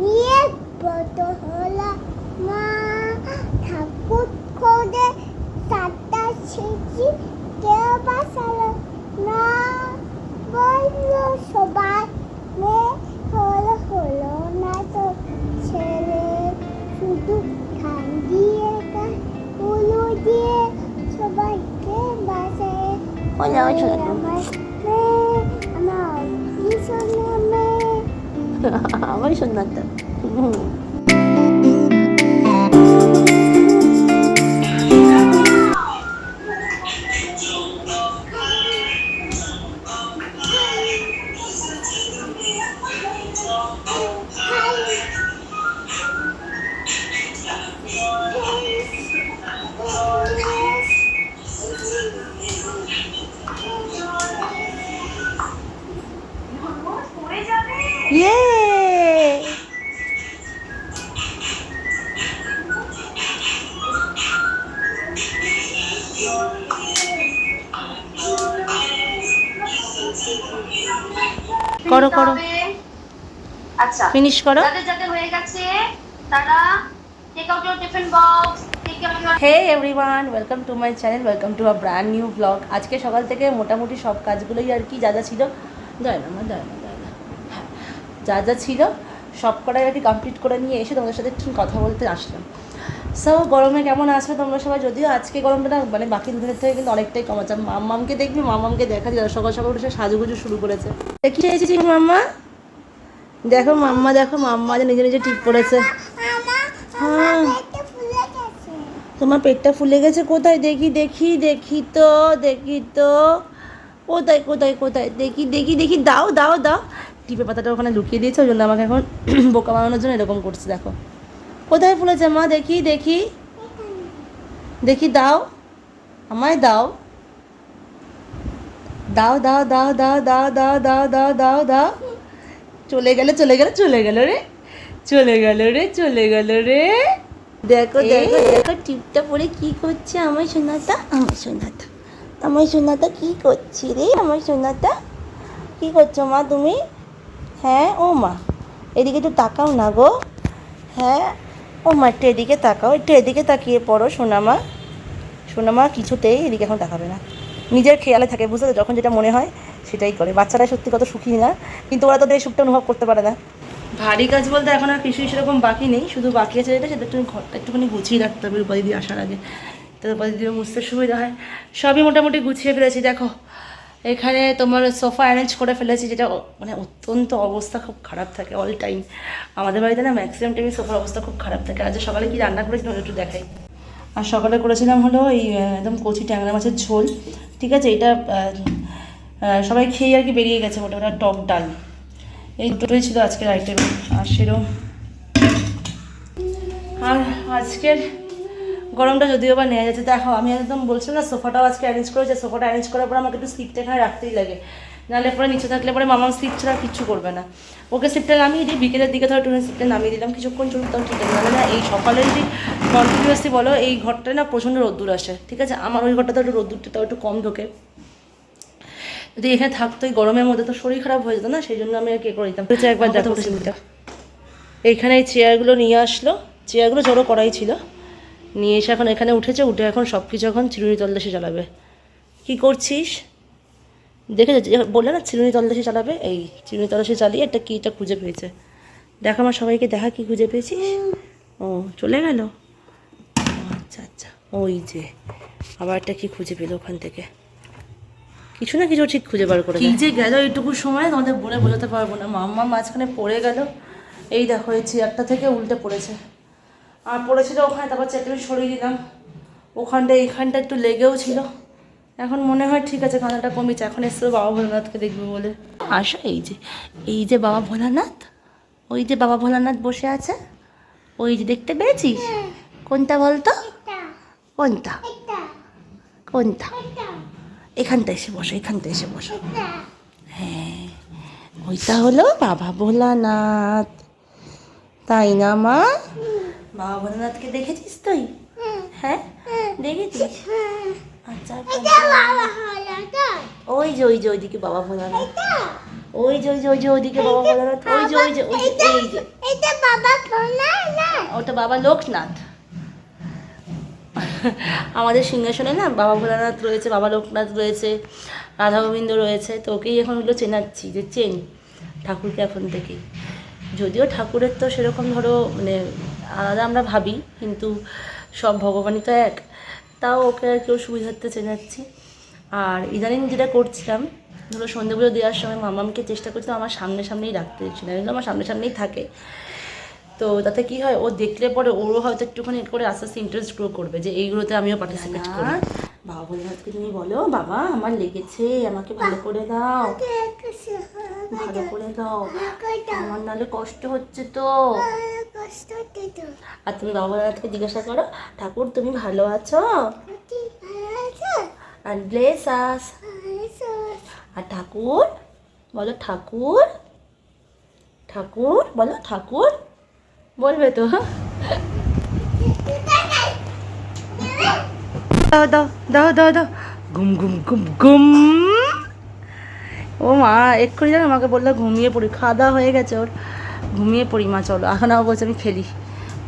নিয়ে বড় হলো মা ঠাকুর করে সাতটা ছিঁচি কেউ বাসালো না বলল সবাই মেয়ে হলো হলো না তো ছেলে। শুধু ধান দিয়ে উলু দিয়ে সবাইকে বাসায় বলো, あわいしょになった。う ইয়ে করো করো। আচ্ছা ফিনিশ করো। যাদের যাদের হয়ে গেছে তারা take out your tiffin box hey everyone welcome to my channel welcome to a brand new vlog আজকে সকাল থেকে মোটামুটি সব কাজগুলোই আর কি যা যা ছিল। দেয় না আমার দেয় না যা যা ছিল, সব কটাই আর কি কমপ্লিট করে নিয়ে এসে তোমাদের সাথে একটু কথা বলতে আসলাম। সো গরমে কেমন আছো তোমরা সবাই? যদিও আজকে গরমটা না মানে বাকি দুদিনের থেকে কিন্তু অনেকটাই কম আছে। মাম্মামকে দেখবি, মাম্মামকে দেখা যায় সকাল সকাল উঠে সাজুগুজু শুরু করেছে। কি এসেছি মাম্মা? দেখো মাম্মা দেখো মাম্মা যে নিজে নিজে টিপ করেছে। হ্যাঁ। তোমার পেটটা ফুলে গেছে কোথায়? দেখি দেখি দেখি তো দেখি তো। কোথায় কোথায় কোথায়? দেখি দেখি দেখি। দাও দাও দাও। টিপে পাতাটা ওখানে লুকিয়ে দিয়েছে ওই জন্য আমাকে এখন বোকা বানানোর জন্য এরকম করছে দেখো। কোথায় ফুলেছে মা? দেখি দেখি। দেখি দাও। আমায় দাও। দাও দাও দাও দাও দাও দাও দাও দাও দাও দাও। চলে গেল চলে গেল চলে গেল রে। চলে গেল রে চলে গেল রে। দেখো দেখো দেখো টিপটা পরে কি করছে আমার সোনাটা আমার সোনাটা আমার সোনাটা কি করছি রে? আমার সোনাটা কি করছ মা তুমি? হ্যাঁ ও মা। এদিকে একটু তাকাও না গো। হ্যাঁ ও মা, একটু এদিকে তাকাও, একটু এদিকে তাকিয়ে পড়ো সোনামা সোনামা কিছুতেই এদিকে এখন তাকাবে না। নিজের খেয়ালে থাকে বুঝতে তো? যখন যেটা মনে হয় সেটাই করে। বাচ্চারা সত্যি কত সুখী না, কিন্তু ওরা তো এই সুখটা অনুভব করতে পারে না। ভারী কাজ বলতে এখন আর কিছুই সেরকম বাকি নেই, শুধু বাকি আছে যেটা, সেটা একটু ঘরটা একটুখানি গুছিয়ে রাখতে হবে রূপাদি দিয়ে আসার আগে। তো রূপাদি দিয়ে মুছতে সুবিধা হয়। সবই মোটামুটি গুছিয়ে ফেলেছি, দেখো। এখানে তোমার সোফা অ্যারেঞ্জ করে ফেলেছি, যেটা মানে অত্যন্ত অবস্থা খুব খারাপ থাকে অল টাইম আমাদের বাড়িতে না ম্যাক্সিমাম টাইমে সোফার অবস্থা খুব খারাপ থাকে। আজ সকালে কি রান্না করেছিলাম একটু দেখাই। আর সকালে করেছিলাম হলো এই একদম কচি ট্যাংরা মাছের ঝোল, ঠিক আছে? এটা সবাই খেয়ে আর কি বেরিয়ে গেছে মোটামুটি টক ডাল। এই দুটোই ছিল আজকের আইটেম আর সেরকম আর আজকের গরমটা যদিও বা নেওয়া যাচ্ছে দেখো আমি একদম বলছিলাম না সোফাটাও আজকে অ্যারেঞ্জ করেছে সোফাটা অ্যারেঞ্জ করার পর আমাকে একটু স্লিপটা এখানে রাখতেই লাগে। নাহলে পরে নিচে থাকলে পরে মামার স্লিপ ছাড়া কিচ্ছু করবে না। ওকে স্লিপটা নামিয়ে দিই বিকেলের দিকে ধরো টুনের স্লিপটা নামিয়ে দিলাম কিছুক্ষণ চলুক তখন ঠিক আছে। না এই সকালে যদি কন্টিনিউয়াসলি বলো এই ঘরটায় না প্রচণ্ড রোদ্দুর আসে ঠিক আছে? আমার ওই ঘরটা তো একটু রোদ্দুরটা তাও একটু কম ঢোকে। যদি এখানে থাকতো এই গরমের মধ্যে তো শরীর খারাপ হয়ে যেত না সেই জন্য আমি আর কি করে দিতাম। একবার দেখো এইখানে এই চেয়ারগুলো নিয়ে আসলো চেয়ারগুলো জড়ো করাই ছিল। নিয়ে এসে এখন এখানে উঠেছে উঠে এখন সব কিছু এখন চিরুনি তলদেশে চালাবে। কি করছিস? দেখেছ যে বললে না চিরুনি তলদেশে চালাবে? এই চিরুনি তলদেশে চালিয়ে একটা কীটা খুঁজে পেয়েছে। দেখ আমার সবাইকে দেখা কি খুঁজে পেয়েছিস? ও চলে গেল? আচ্ছা আচ্ছা ওই যে আবার একটা কি খুঁজে পেল ওখান থেকে। কিছু না কিছু ঠিক খুঁজে বার করে কি যে গেল এইটুকু সময় তোমাদের বলে বোঝাতে পারব না। মাম্মা মাঝখানে পড়ে গেল। এই দেখো এই চেয়ারটা থেকে উল্টে পড়েছে। আর পড়েছিল ওখানে, তারপর চেয়ারটা সরিয়ে দিলাম। ওখানটা এইখানটা একটু লেগেও ছিল। এখন মনে হয় ঠিক আছে কাঁদাটা কমেছে। এখন এসে বাবা ভোলানাথকে দেখবে বলে। আসো এই যে এই যে বাবা ভোলানাথ, ওই যে বাবা ভোলানাথ বসে আছে, ওই যে দেখতে পেয়েছিস? কোনটা বলতো? কোনটা? কোনটা? এখানটা এসে বসো, এখানটা এসে বসো। হ্যাঁ ওইটা হলো বাবা ভোলানাথ। তাই না, মা? বাবা ভোলানাথকে দেখেছিস তুই? হ্যাঁ? দেখেছিস? আচ্ছা হলো তো ওই যে ওই যে ওইদিকে বাবা ভোলানাথ ওই যে ওই যে ওই যে ওইদিকে বাবা ভোলানাথ ওই যে ওই যে ওই যে এই যে। এটা বাবা না না ওটা বাবা লোকনাথ। আমাদের সিংহাসনে না বাবা ভোলানাথ রয়েছে বাবা লোকনাথ রয়েছে রাধা গোবিন্দ রয়েছে। তো ওকেই এখন ওগুলো চেনাচ্ছি যে চেন ঠাকুরকে এখন থেকে যদিও ঠাকুরের তো সেরকম ধরো মানে আলাদা আমরা ভাবি, কিন্তু সব ভগবানই তো এক। তাও ওকে আর কেউ সুবিধার্থে চেনাচ্ছি আর ইদানিং যেটা করছিলাম, ধরো সন্ধে পুজো দেওয়ার সময় মামামকে চেষ্টা করছিলাম আমার সামনে সামনেই রাখতে এগুলো আমার সামনে সামনেই থাকে। তো তাতে কি হয়, ও দেখলে পরে ওরও হয়তো একটুখানি করে আস্তে আস্তে ইন্টারেস্ট গ্রো করবে যে এইগুলোতে আমিও পার্টিসিপেট করি। বাবা ভোলেনাথকে তুমি বলো, বাবা, আমার লেগেছে, আমাকে ভালো করে দাও। ভালো করে দাও। আমার নাহলে কষ্ট হচ্ছে তো। আর তুমি বাবা ভোলেনাথকে জিজ্ঞাসা করো ঠাকুর তুমি ভালো আছো? আর ব্লেস আস আর ঠাকুর বলো ঠাকুর ঠাকুর বলো ঠাকুর বলবে তো। দাও দাও দাও দাও দাও। ঘুম ঘুম ঘুম ঘুম। ও মা এক্ষুনি জানো আমাকে বলল ঘুমিয়ে পড়ি খাওয়া দাওয়া হয়ে গেছে ওর। ঘুমিয়ে পড়ি, মা, চলো। এখন আবার বলছে, আমি খেলি।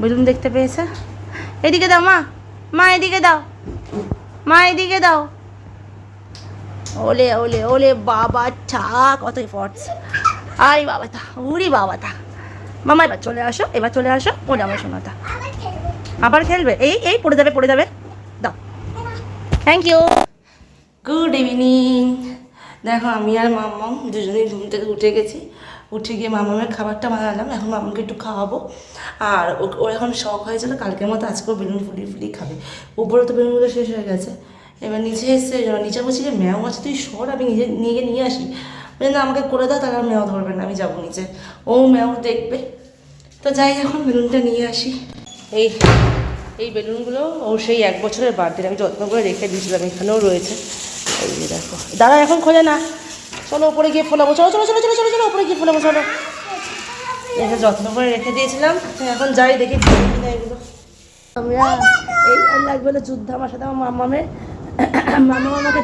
বেলুন দেখতে পেয়েছে? এদিকে দাও, মা। মা, এদিকে দাও। মা, এদিকে দাও। ওলে ওলে ওলে, বাবা, ছা, কত ফটস আই বাবা তা উরি বাবা তা। মামা, এবার চলে আসো, এবার চলে আসো ওলে আমার সোনাটা। আবার খেলবে? এই এই, পড়ে যাবে পড়ে যাবে। দাও। থ্যাংক ইউ গুড ইভিনিং দেখো, আমি আর মাম্মাম দুজনেই ঘুম থেকে উঠে গেছি। উঠে গিয়ে মামামের খাবারটা বানালাম, এখন মামাকে একটু খাওয়াবো। আর ও- ওর এখন শখ হয়েছিল কালকের মতো আজকেও বেলুন ফুলিয়ে ফুলিয়ে খাবে। উপরে তো বেলুনগুলো শেষ হয়ে গেছে। এবার নিচে ওই নিচে বলছি যে, ম্যাও আছে তুই সর, আমি নিজে নিয়ে গিয়ে নিয়ে আসি। বলে না, আমাকে করে দাও, তাহলে ম্যাও ধরবে না, আমি যাব নিচে ও ম্যাও দেখবে। তো যাই, এখন বেলুনটা নিয়ে আসি। এই এই বেলুনগুলো ও সেই এক বছরের বার্থডে আমি যত্ন করে রেখে দিয়েছিলাম, এখানেও রয়েছে। এই দেখো দাঁড়া এখন খোলে না। চলো ওপরে গিয়ে ফোলাবো, চলো চলো চলো চলো চলো চলো ওপরে গিয়ে ফোলাবো, চলো। এটা যত্ন করে রেখে দিয়েছিলাম এখন যাই দেখি এই লাগবে আমার সাথে আমার মামা আমাকে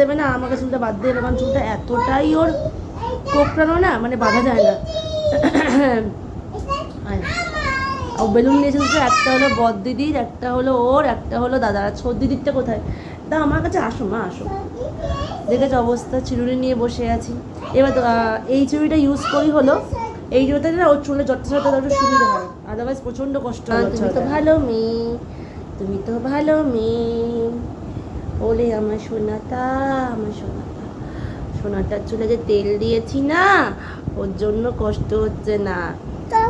দেবে না, আমাকে চুলটা কারণ চুলটা এতটাই ওর না মানে বাঁধা যায় না। বেলুন নিয়েছিল তো একটা হলো বদ দিদির, একটা হলো ওর, একটা হলো দাদার। ছোট দিদিরটা কোথায়? তা আমার কাছে আসো, মা আসো। দেখেছ অবস্থা? চিরুনি নিয়ে বসে আছি। এবার তো, এই চুড়িটা ইউজ করি হলো। এই জুড়িতে না ওর চুলে যত সাথে একটু সুবিধা হয়। আদারওয়াইজ প্রচণ্ড কষ্ট তুমি তো ভালো মেয়ে। তুমি তো ভালো মেয়ে। ওলে আমার সোনাটা আমার সোনাটা সোনাটার চুলে যে তেল দিয়েছি না ওর জন্য কষ্ট হচ্ছে না।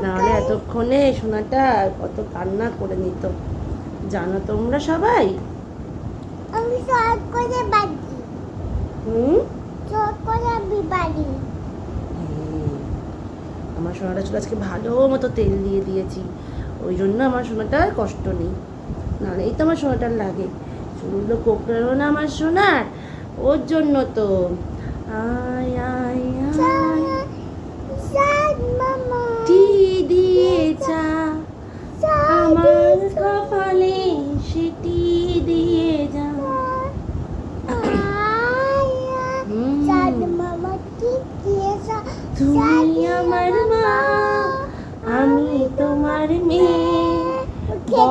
নাহলে এতক্ষণে সোনাটা কত কান্না করে নিত। জানো তোমরা সবাই? আমি সব করে বাড়ি হুম? বাড়ি আমার সোনাটা চুল আজকে ভালো মতো তেল দিয়ে দিয়েছি। ওই জন্য আমার সোনাটার কষ্ট নেই। নাহলে এই তো আমার সোনাটার লাগে। চুলগুলো কোকড়ানো না আমার সোনার। ওর জন্য তো। আয় আয়।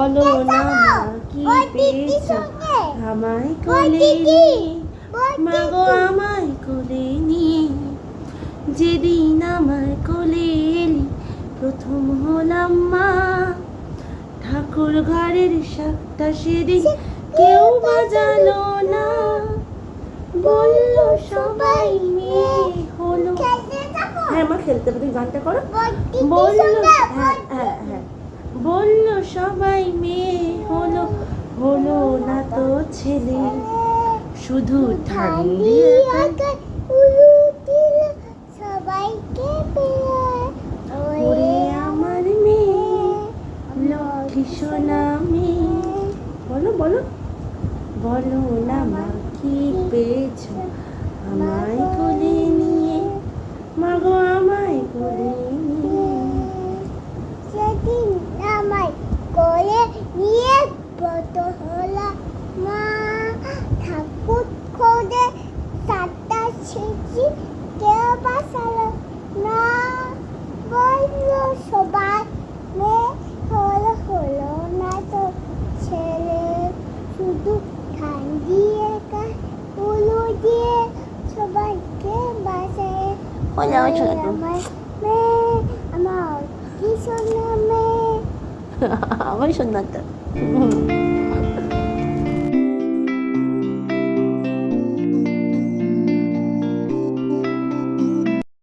বলো না কি পেয়েছ আমায় কোলে নিয়ে। মা গো আমায় কোলে নিয়ে। যেদিন আমায় কোলে এলি প্রথম হলাম মা। ঠাকুর ঘরের সাতটা সেদিন কেউ বাজালো না। বলল সবাই মেয়ে হলো। হ্যাঁ মা খেলতে পারি গানটা করো। বলল হ্যাঁ হ্যাঁ হ্যাঁ। বলল সবাই মেয়ে হলো হলো না তো ছেলে। শুধু ঠান্ডি সবাইকে ওরে আমার মেয়ে লক্ষ্মী সোনা মেয়ে। বলো বলো। বলো না মা কি পেয়েছ? আমায় কোলে নিয়ে। মাগো ছোট হলাম মা ঠাকুর খোদে সাতটা সেজি কেউ বাসালো না। বলল সবাই মেয়ে হল হলো না তো ছেলে। শুধু ধান দিয়ে উলু দিয়ে সবাইকে বাসায় হলো আমার মেয়ে আমার কি শোনা মেয়ে। আমার কি সোনা মেয়ে আমার সুন্দর তো